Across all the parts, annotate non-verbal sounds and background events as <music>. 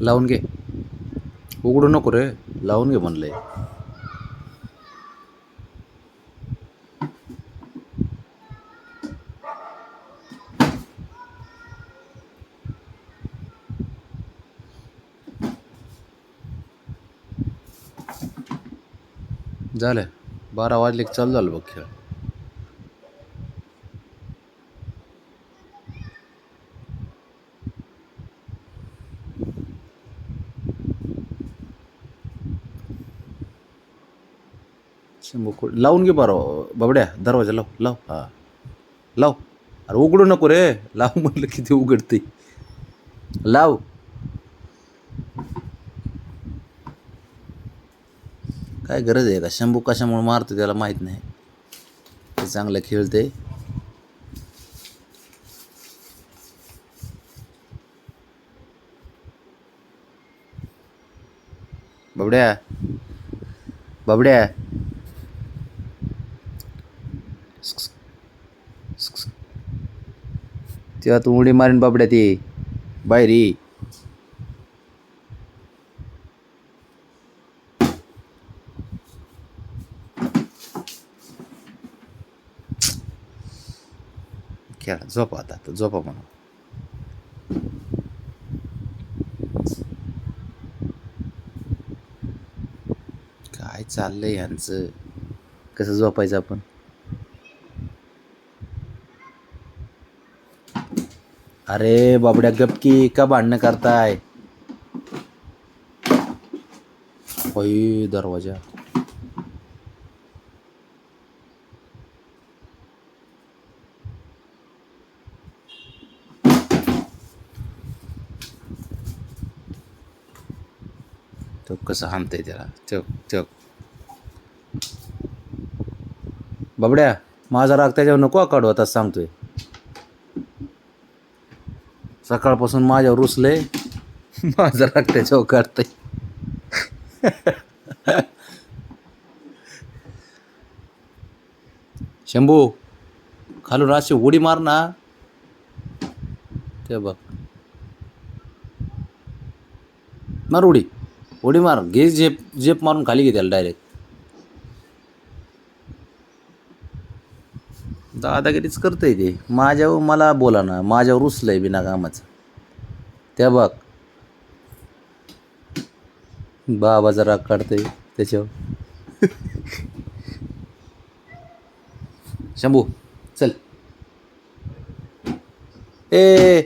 लावून घे उघडू नको रे लावून घे म्हणलंय झालं. बारा वाजले की चालू झालं बघ खेळ. शंभू लावून घे बरं. बाबड्या दरवाजा लाव लाव. हा. लाव. अरे उघडू नको रे. लाव म्हटलं किती उघडते लाव. काय गरज आहे का? शंभू कशामुळे मारतो त्याला माहीत नाही. ते चांगलं खेळते बाबड्या. बाबड्या. तेव्हा तू उडी मारीन बाबड्या ते. बाहेर ये. खेळा झोपा आता आता झोपा म्हणून. काय चाललंय यांचं कसं झोपायचं आपण? अरे बाबड्या गपकी का भांडणं करताय? होई दरवाजा. तो कसं हाणतंय त्याला? चक चक. बाबड्या माझा राग त्याच्यावर नको आकाडू आता सांगतोय. सकाळपासून माझ्यावर रुसले. माझा राग त्याच्यावर काढतंय शंभू खालून अशी उडी मार ना. ते बघ. मार उडी. उडी मार. घे झेप झेप मारून खाली घे त्याला डायरेक्ट दादागिरीच करतंय ते. माझ्यावर मला बोला ना माझ्यावर रुसलंय बिना कामाचं. त्या बघ. बाबाचा राग काढतंय त्याच्यावर. शंभू चल. ए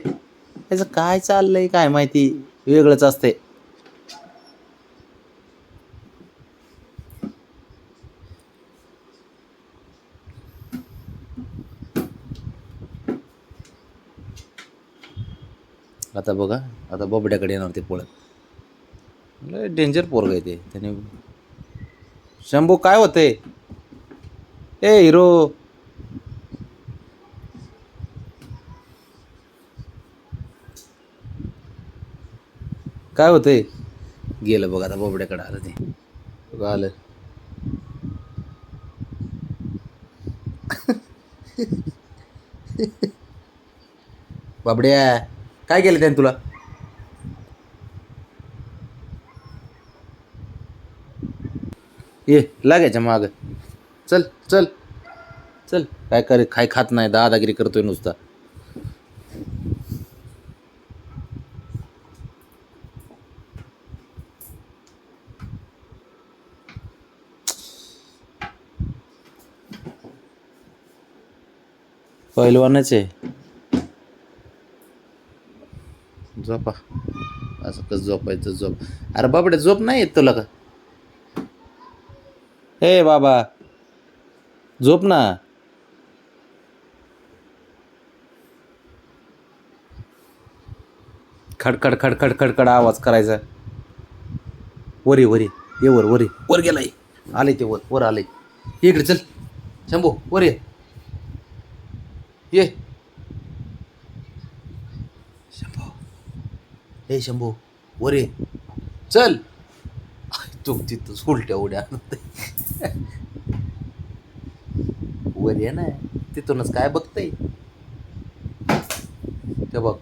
याचं काय चाललंय काय माहिती? वेगळंच असते आता बघा आता बोबड्याकडे येणार ते पळत. लय डेंजर पोरग आहे ते. त्याने शंभू काय होते ए हिरो. काय होतंय? गेलं बघ आता बोबड्याकडे आलं ते. आलं. <laughs> बाबड्या. काय केलं त्याने तुला? ये लागायच्या माग. चल चल. चल. काय करे काय खात नाही दादागिरी करतोय नुसता. पहिलवानच आहे. झोपा. असं कसं झोपायचं झोप. अरे बाबड्या झोप नाही येत तुला का? हे बाबा झोप ना. खडखड खडखड खडखड आवाज करायचा. वरी वरी. ये वर वरी. वर गेलाय. आले ते वर. वर आले इकडे चल. शंभू वर ये. ये. शंभू. हे शंभू वरे चल. तू तिथंच उलट्या उड्या वर ये ना. तिथूनच काय बघतय? ते बघ.